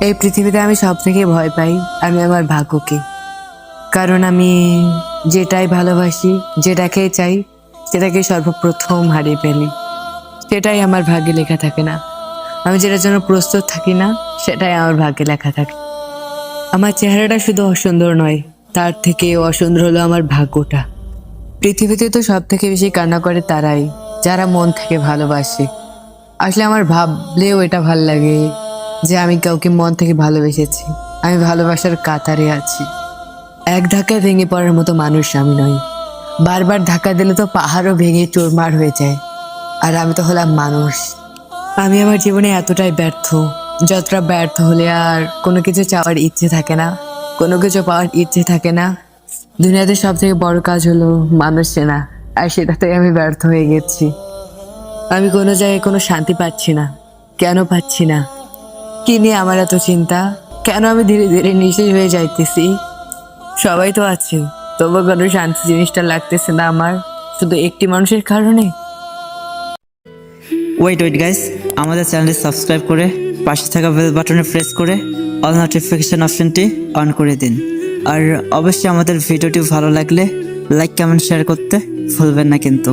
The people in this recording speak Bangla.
এই পৃথিবীতে আমি সব থেকে ভয় পাই, আমি আমার ভাগ্যকে। কারণ আমি যেটাই ভালোবাসি, যেটাকে চাই, সেটাকে সর্বপ্রথম হারিয়ে ফেলি। সেটাই আমার ভাগ্যে লেখা থাকে না। আমি যেটার জন্য প্রস্তুত থাকি না, সেটাই আমার ভাগ্যে লেখা থাকে। আমার চেহারাটা শুধু অসুন্দর নয়, তার থেকে অসুন্দর হলো আমার ভাগ্যটা। পৃথিবীতে তো সব থেকে বেশি কান্না করে তারাই, যারা মন থেকে ভালোবাসে। আসলে আমার ভাবলেও এটা ভালো লাগে। যে আমি কাউকে মন থেকে ভালোবেসেছি। আমি ভালোবাসার কাতারে আছি। এক ধাক্কায় ভেঙে পড়ার মতো মানুষ আমি নই। বারবার ধাক্কা দিলে তো পাহাড়ও ভেঙে চোরমার হয়ে যায়। আর আমি তো হলাম মানুষ। আমি আমার জীবনে এতটাই ব্যর্থ, যতটা ব্যর্থ হলে আর কোনো কিছু চাওয়ার ইচ্ছে থাকে না। কোনো কিছু পাওয়ার ইচ্ছে থাকে না। দুনিয়াতে সব থেকে বড় কাজ হলো মানুষ চেনা, আর সেটাতে আমি ব্যর্থ হয়ে গেছি। আমি কোনো জায়গায় কোনো শান্তি পাচ্ছি না। কেন পাচ্ছি না? কি নিয়ে আমার এত চিন্তা? কেন আমি ধীরে ধীরে নিঃশেষ হয়ে যাইতেছি? সবাই তো আছে তবু কোনো শান্তি জিনিসটা লাগতেছে না আমার। শুধু একটি মানুষের কারণে। ওয়েট ওয়েট গাইস আমাদের চ্যানেলটি সাবস্ক্রাইব করে, পাশে থাকা বেল বাটনে প্রেস করে অল নোটিফিকেশন অপশনটি অন করে দিন। আর অবশ্যই আমাদের ভিডিওটি ভালো লাগলে লাইক কমেন্ট শেয়ার করতে ভুলবেন না কিন্তু।